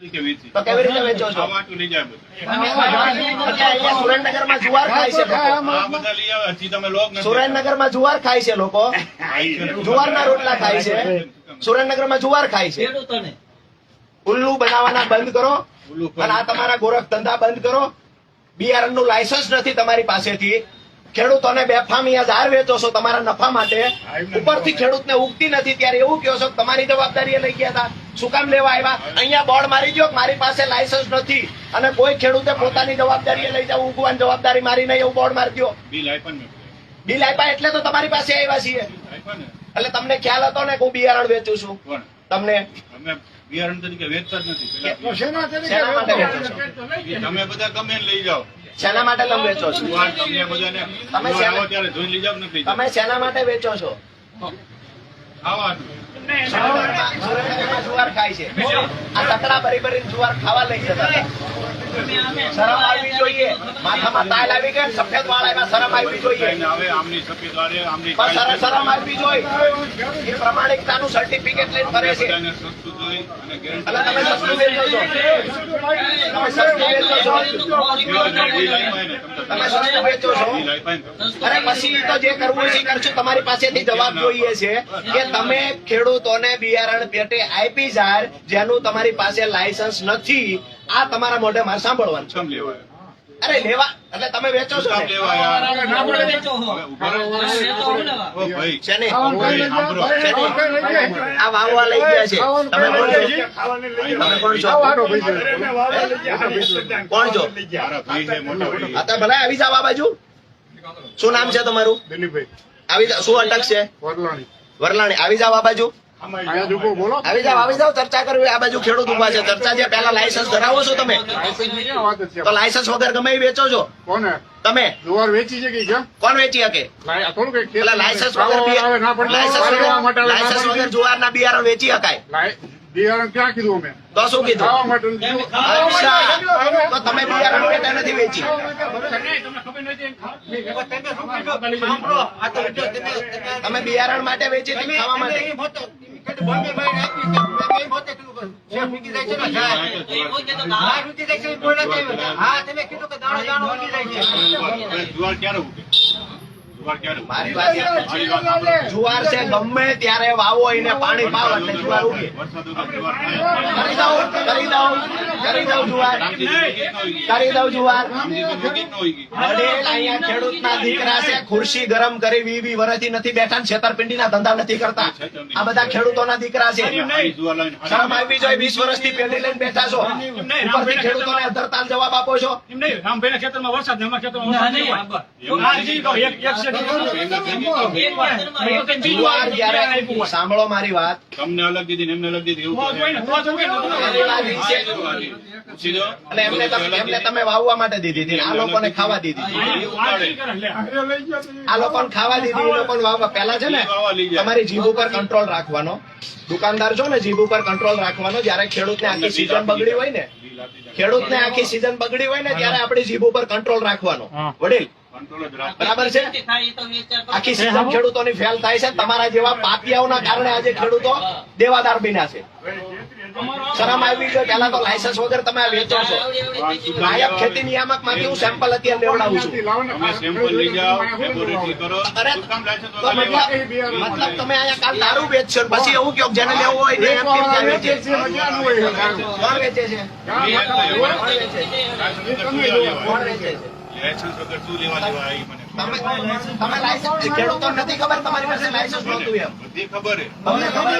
તરીકે વેચી. તો કેવી રીતે વેચો છો? આ વાટું લઈ જાય બધા. એટલે અહીંયા સુરેન્દ્રનગરમાં જુવાર ખાય છે લોકો. જુવાર ખાય છે લોકો. જુવારના રોટલા ખાય છે. સુરેન્દ્રનગરમાં જુવાર ખાય છે. ઉલ્લુ બનાવવાના બંધ કરો. અને આ તમારા ગોરખ ધંધા બંધ કરો. બિયારણનું લાયસન્સ નથી તમારી પાસેથી. ખેડૂતોને બેફામી ઝાર વેચો છો તમારા નફા માટે. ઉપરથી ખેડૂતને ઉગતી નથી. ત્યારે એવું કહો છો કે તમારી જવાબદારી લઈ ગયા હતા. શું કામ લેવા આવ્યા? અહીંયા બોર્ડ મારી ગયો મારી પાસે લાયસન્સ નથી. અને કોઈ ખેડૂતે પોતાની જવાબદારી લઈ જાવ ઉગવાની જવાબદારી મારી નહીં એવું બોર્ડ મારી દો બિલ આપ્યા એટલે તો તમારી પાસે આવ્યા છીએ. એટલે તમને ખ્યાલ હતો ને કે હું બિયારણ વેચું છું? તમને? બિયારણ તરીકે વેચતા જ નથી. શેના માટે વેચો છો? તમે બધા ગમે લઈ જાઓ. શેના માટે તમે વેચો છો? તમે શેના- ત્યારે જોઈ લઈ જાઓ નથી તમે શેના માટે વેચો છો? ખાય છે. આ તકડા ભરી ભરીને જુવાર ખાવા લઈ જતા શરમ આવવી જોઈએ. માથામાં તાલ આવી ગઈ સફેદ વાળા એમાં શરમ આવવી જોઈએ. પણ શરમ આવવી જોઈએ. એ પ્રમાણિકતાનું સર્ટિફિકેટ લઈને ફરે છે. અને હોય. એ કરશું. તમારી પાસેથી જવાબ જોઈએ છે કે તમે ખેડૂતોને બિયારણ પેટે આપી જાર જેનું તમારી પાસે લાયસન્સ નથી. આ તમારા મોઢે મારે સાંભળવાનું અરે લેવા એટલે તમે વેચો છો? આ વાવવા લઈ ગયા છે. તમે કોણ છો? તમે કોણ છો? કોણ છો? મારા ભાઈ છે મોટા ભાઈ. હા તો ભલે આવી જાવ આ બાજુ. શું નામ છે તમારું? દિલીપભાઈ. આવી જાવ શું અટક છે? વરલાણી. વરલાણી. આવી જાવ આ બાજુ. આવી જાવ આવી જાવ ચર્ચા કરવી આ બાજુ ખેડૂત ઊભા છે. ચર્ચા જે પહેલા લાયસન્સ ધરાવો છો તમે? લાયસન્સની ક્યાં વાત જ છે? તો લાયસન્સ વગર ગમે વેચો છો? કોને? તમે? જુવાર વેચી છે કે કોણ વેચી શકે? લાયસન્સ વગર ના લાયસન્સ વગર આવે ના લાયસન્સ પડે. વગર જુવારના બિયારણ વેચી શકાય. બિયારણ ક્યાં કીધું અમે? તો શું કીધું? તો તમે બિયારણ પેટે નથી વેચી? તમે બિયારણ માટે વેચી ખાવા માટે. એ પોતે તો દાવા હવે જુવાર ક્યારે ઉગે યાદ છે. જુવાર છે. ગમે ત્યારે વાવો એને પાણી પાવ એટલે જુવાર ઉગે. કરી દઉં કરી દઉં કરી દઉં જુવાર. કરી દઉં ભેગી ન. વડીલ અહીંયા દીકરા છે ખુરશી ગરમ કરી વી વી વર્ષથી નથી બેઠા ને છેતરપિંડીના ધંધા નથી કરતા. આ બધા ખેડૂતોના દીકરા છે. શરમ આવી જોઈએ વીસ વર્ષથી પેઢી લઈને બેઠા છો. ઉપરથી ખેડૂતોને અધરતાલ જવાબ આપો છો. ખેતરમાં વરસાદ ને અમારા ખેતરમાં સાંભળો મારી વાત. તમને અલગ દીધી એમને અલગ દીધી એવું એમને તમે એમને તમે વાવવા માટે દીધી હતી ને આ લોકોને ખાવા દીધી આ લોકોને ખાવા દીધી એ લોકોને વાવવા. પહેલા છે ને તમારી જીભ ઉપર કંટ્રોલ રાખવાનો. દુકાનદાર છો ને જીભ ઉપર કંટ્રોલ રાખવાનો. જયારે ખેડૂતને આખી સીઝન બગડી હોય ને ખેડૂતને આખી સીઝન બગડી હોય ને ત્યારે આપણી જીભ ઉપર કંટ્રોલ રાખવાનો. વડીલ. બરાબર છે? થાય એ તો વેચાણ કરો. આખી સીઝન ખેડૂતોની ફેલ થાય છે તમારા જેવા પાપિયાઓના કારણે આજે ખેડૂતો દેવાદાર બન્યા છે. શરમ આવી. ગઈ પેલા તો લાયસન્સ વગર તમે વેચો છો. આવડી આવડી વેચી નાયબ ખેતી નિયામકમાંથી હું સેમ્પલ અત્યારે લેવડાવું છું. લાવો ને. તમે સેમ્પલ લઈ જાઓ લેબોરેટરી કરો. અરે, શું કામ લાયસન્સ તો વગર લેવા? મતલબ તમે અહીંયા કાલ દારૂ વેચશો પછી એવું કહો જેને લેવું હોય ને એમ વેચે છે? ક્યાં હોય છે? કોણ વેચે છે? કોણ વેચે છે? લાયસન્સ વગર શું લેવા લેવા? મને તમે તમે લાયસન્સ ખેડૂતો નથી ખબર તમારી પાસે લાયસન્સ નહોતું એમ. બધી ખબર. તમને ખબર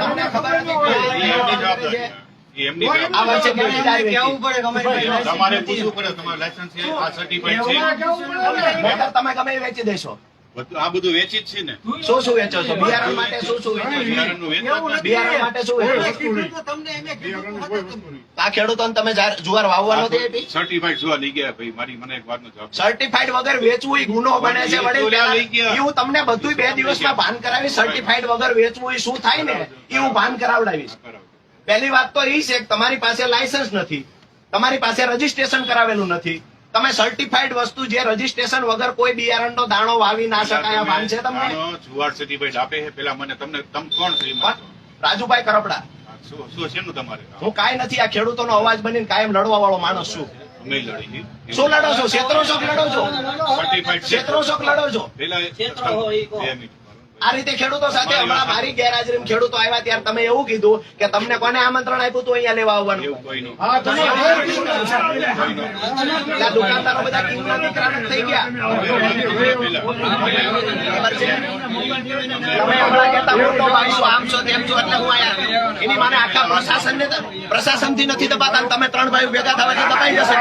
તમને ખબર કેટલી તમારે પૂછવું પડે તમારું લાયસન્સ છે આ સર્ટિફાઈડ છે. તમે ગમે વેચી દેશો. આ બધું વેચી જ છે ને. શું શું વેચો છો? બિયારણ માટે શું શું વેચો છો? બિયારણનું વેચાણ જ નથી. બિયારણ માટે શું વેચો છો? બિયારણની કોઈ વસ્તુ નહીં. આ ખેડૂતોને તમે જુવાર વાવવા નથી સર્ટિફાઈડ જોવા લઈ ગયા ભાઈ. મારી મને એક વાતનો જવાબ સર્ટિફાઈડ વગર વેચવું એ ગુનો બને છે વડીલ હું તમને બધું બે દિવસમાં ભાન કરાવી સર્ટિફાઈડ વગર વેચવું એ શું થાય ને? એ હું ભાન કરાવડાવીશ. પહેલી વાત તો એ છે કે તમારી પાસે લાયસન્સ નથી. તમારી પાસે રજીસ્ટ્રેશન કરાવેલું નથી. તમે સર્ટિફાઈડ વસ્તુ જે રજીસ્ટ્રેશન વગર કોઈ બિયારણનો દાણો વાવી ના શકાય ભાન છે તમને? જુવાર સર્ટિફાઈડ આપે છે. પેલા મને તમને તમ કોણ એ રાજુભાઈ કરપડા. શું છે તમારે? હું કાંઈ નથી આ ખેડૂતોનો અવાજ બનીને કાયમ લડવા વાળો માણસ છું. શું લડો છો? ક્ષેત્રો શોખ લડો છો? ક્ષેત્રો શોખ લડો છો? પેલા આ રીતે ખેડૂતો સાથે હમણાં મારી ગેરહાજરીમાં ખેડૂતો આવ્યા ત્યારે તમે એવું કીધું કે તમને કોને આમંત્રણ આપ્યું હતું અહીંયા લેવા આવવાનું? એવું કોઈ નું એટલે આ દુકાનદારો બધા કિંમતી દીકરા થઈ ગયા? તમે હમણાં કહેતા ભાઈ આમ છો તેમ છો એટલે હું આયા એની માને આખા પ્રશાસનને પ્રશાસનથી નથી દબાતા તમે ત્રણ ભાઈઓ ભેગા થવા તો દબાઈ જશે.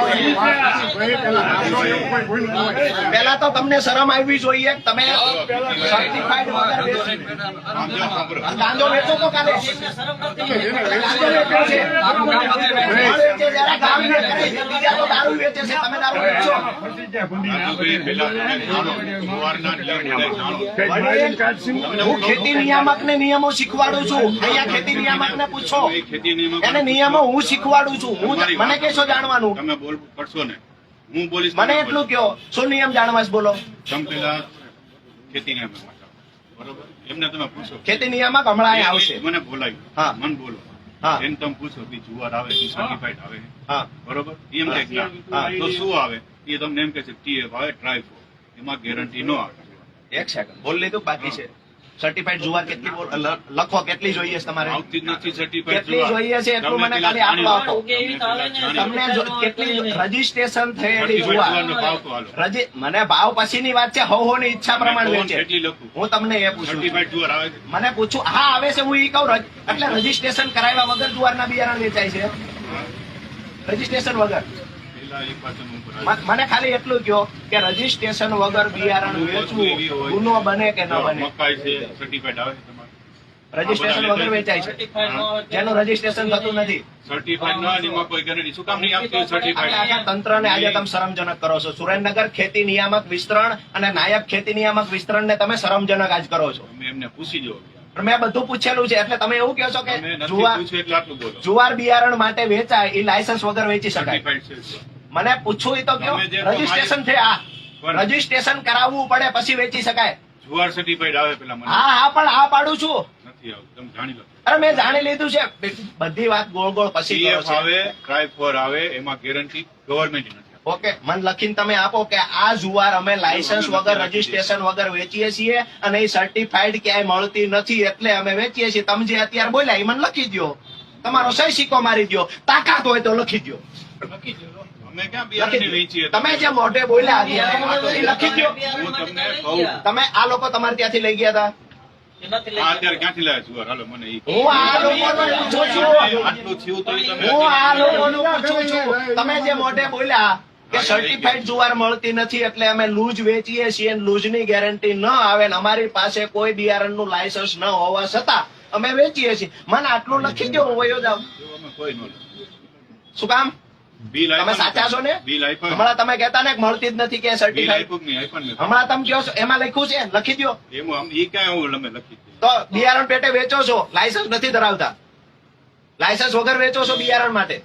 પહેલા તો તમને શરમ આવવી જોઈએ તમે. ગાંજો વેચો તો કાલે. દારૂ વેચે છે તમે દારૂ વેચો હું ખેતી નિયામક ને નિયમો શીખવાડું છું. અહીંયા ખેતી નિયામક ને પૂછો તમે ખેતી નિયમો એને નિયમો હું શીખવાડું છું. હું મને વાત. જાણવાનું? તમે બોલ કરશો ને. હું બોલીશ મને એટલું કયો શું નિયમ જાણવા બોલો? તમે પેલા ખેતી નિયમ બરોબર? એમને તમે પૂછો. ખેતી નિયામક હમણાં અહીં આવશે. મને બોલાયું હા. મન બોલો. હા. એને તમે પૂછો કે જુવાર આવે સર્ટિફાઈડ આવે હા. બરોબર? એમ કે. તો શું આવે? એ તમને એમ કે છે ટીએફ આવે ટ્રાયફો એમાં ગેરંટી ન આવે. એક સેકન્ડ બોલ લીધું બાકી છે. સર્ટિફાઈડ જુવાર કેટલી લખો કેટલી જોઈએ છે તમારે? આવતી નથી સર્ટિફાઈડ કેટલી જોઈએ છે એટલું મને ખાલી આંકડો આપો. તમને કેટલી રજીસ્ટ્રેશન થયેલી જુવાર. જુવારનો ભાવ પછી ની મને ભાવ પછીની વાત છે હો ની ઈચ્છા પ્રમાણે વેચે હું તમને એ પૂછું. છું. સર્ટિફાઈડ જુવાર આવે છે. મને પૂછું હા આવે છે હું એ કહું એટલે રજીસ્ટ્રેશન કરાવ્યા વગર જુવારના બિયારણ વેચાય છે. રજીસ્ટ્રેશન વગર. મને ખાલી એટલું કયો કે રજીસ્ટ્રેશન વગર બિયારણ વેચવું ગુનો બને કે ન બને? આવે રજીસ્ટ્રેશન વગર વેચાય છે. ન જેનું રજીસ્ટ્રેશન થતું નથી. સર્ટિફાઈડ ના એમાં કોઈ ગેરંટી શું કામ નહીં આપતી આટલા સર્ટિફાઈડ આખા તંત્રને આજે તમે શરમજનક કરો છો. સુરેન્દ્રનગર ખેતી નિયામક વિસ્તરણ અને નાયબ ખેતી નિયામક વિસ્તરણને તમે શરમજનક આજ કરો છો. એમને પૂછી જો પણ મેં બધું પૂછેલું છે. એટલે તમે એવું કહો છો કે જુવાર જુવાર બિયારણ માટે વેચાય એ લાયસન્સ વગર વેચી શકાય. સર્ટિફાઈડ છે. મને પૂછવું એ તો કયો? રજીસ્ટ્રેશન છે આ રજીસ્ટ્રેશન કરાવવું પડે પછી વેચી શકાય. જુવાર સર્ટિફાઈડ આવે પેલા મને. હા હા પણ આ પાડું છું. નથી આવતું. તમે જાણી લો. અરે મેં જાણી લીધું છે. બધી વાત ગોળ ગોળ પછી કરો સીએફ છો. આવે આવે એમાં ગેરંટી ગવર્મેન્ટ નથી ઓકે મન લખીને તમે આપો કે આ જુવાર અમે લાયસન્સ વગર રજીસ્ટ્રેશન વગર વેચીએ છીએ અને એ સર્ટિફાઈડ ક્યાંય મળતી નથી એટલે અમે વેચીએ છીએ. તમે જે અત્યારે બોલ્યા એ મને લખી દો તમારો સહી સિક્કો મારી દો તાકાત હોય તો લખી દ્યો. લખી. વેચીએ તમે જે મોઢે બોલ્યા લખી દ્યો. હું તમને કહું. તમે આ લોકો તમારે ત્યાંથી લઈ ગયા હતા એ નથી લઈ આ અત્યારે ક્યાંથી લાવ્યા જુવાર હાલો મને ઈ કહો. હું આ લોકોને પૂછું છું. આટલું થયું તો તમે હું આ લોકોનું પૂછું છું. તમે જે મોઢે બોલ્યા કે સર્ટિફાઈડ જુવાર મળતી નથી એટલે અમે લૂજ વેચીએ છીએ અને લૂઝની ગેરંટી ન આવે ને અમારી પાસે કોઈ બિયારણનું લાયસન્સ ન હોવા છતાં અમે વેચીએ છીએ. મને આટલું લખી દો હું વયો જાઉં. અમે કોઈ ન લે. શું કામ? બિલ તમે સાચા છો ને? બિલ આપ્યા હમણાં તમે કહેતા ને મળતી જ નથી કે બિલ આપ્યું નહીં હમણાં તમે કહો છો એમાં લખ્યું છે? લખી દો એમાં આમ ક્યાં એવું અમે લખી તો બિયારણ પેટે વેચો છો લાયસન્સ નથી ધરાવતા. લાયસન્સ વગર વેચો છો બિયારણ માટે.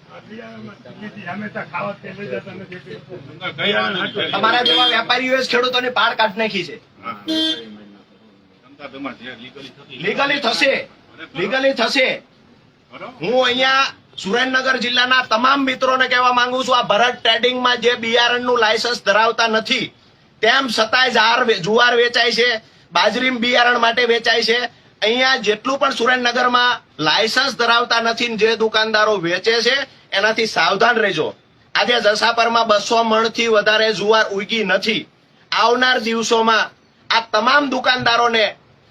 તમારા જેવા વેપારીઓ ખેડૂતોને પાર પાડ કાઢ નાખી છે. હા. ધંધા તમારે જે legally થતી. લીગલી થશે. લીગલી થશે. હું અહીંયા સુરેન્દ્રનગર જિલ્લાના તમામ મિત્રોને કહેવા માંગુ છું, આ ભરત ટ્રેડિંગમાં જે બિયારણનું લાયસન્સ ધરાવતા નથી, તેમ છતાંય જાર જુવાર વેચાય છે બાજરી બિયારણ માટે વેચાય છે. અહીંયા જેટલું પણ સુરેન્દ્રનગરમાં લાયસન્સ ધરાવતા નથી જે દુકાનદારો વેચે છે, એનાથી સાવધાન રહેજો. આજે જસાપરમાં બસો મણથી વધારે જુવાર ઉગી નથી. આવનાર દિવસોમાં આ તમામ દુકાનદારોને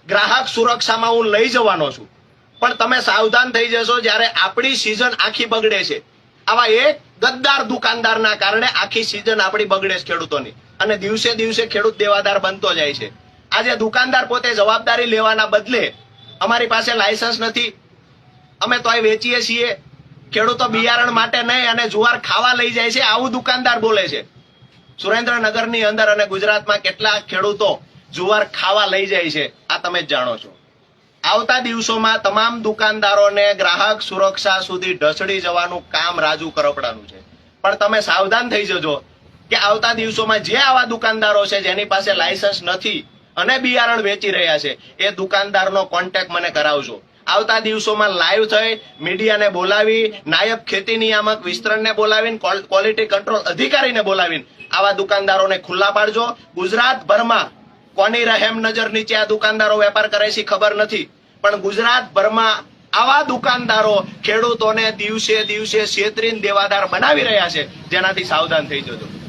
ગ્રાહક સુરક્ષામાં હું લઈ જવાનો છું. પણ તમે સાવધાન થઈ જશો જ્યારે આપણી સિઝન આખી બગડે છે. આવા એક ગદ્દાર દુકાનદારના કારણે આખી સિઝન આપણી બગડે છે ખેડૂતોની. અને દિવસે દિવસે ખેડૂત દેવાદાર બનતો જાય છે. આજે દુકાનદાર પોતે જવાબદારી લેવાના બદલે અમારી પાસે લાયસન્સ નથી. અમે તોય વેચીએ છીએ. ખેડૂતો બિયારણ માટે નહીં અને જુવાર ખાવા લઈ જાય છે. આવું દુકાનદાર બોલે છે. સુરેન્દ્રનગરની અંદર અને ગુજરાતમાં કેટલા ખેડૂતો જુવાર ખાવા લઈ જાય છે. આ તમે જ જાણો છો. આવતા દિવસોમાં તમામ દુકાનદારોને ગ્રાહક સુરક્ષા સુધી ઢસડી જવાનું કામ રાજુ કરપડાનું છે. પણ તમે સાવધાન થઈ જજો કે આવતા દિવસોમાં જે આવા દુકાનદારો છે જેની પાસે લાયસન્સ નથી અને બિયારણ વેચી રહ્યા છે, એ દુકાનદારનો કોન્ટેક્ટ મને કરાવજો. આવતા દિવસોમાં લાઈવ થઈ, મીડિયાને બોલાવી, નાયબ ખેતી નિયામક વિસ્તરણને બોલાવીને ક્વોલ- ક્વોલિટી કંટ્રોલ અધિકારીને બોલાવીને આવા દુકાનદારોને ખુલ્લા પાડજો. ગુજરાતભરમાં કોની રહેમ નજર નીચે આ દુકાનદારો વેપાર કરે છે ખબર નથી. પણ ગુજરાતભરમાં આવા દુકાનદારો ખેડૂતોને દિવસે દિવસે છેતરીને દેવાદાર બનાવી રહ્યા છે. જેનાથી સાવધાન થઈ જજો.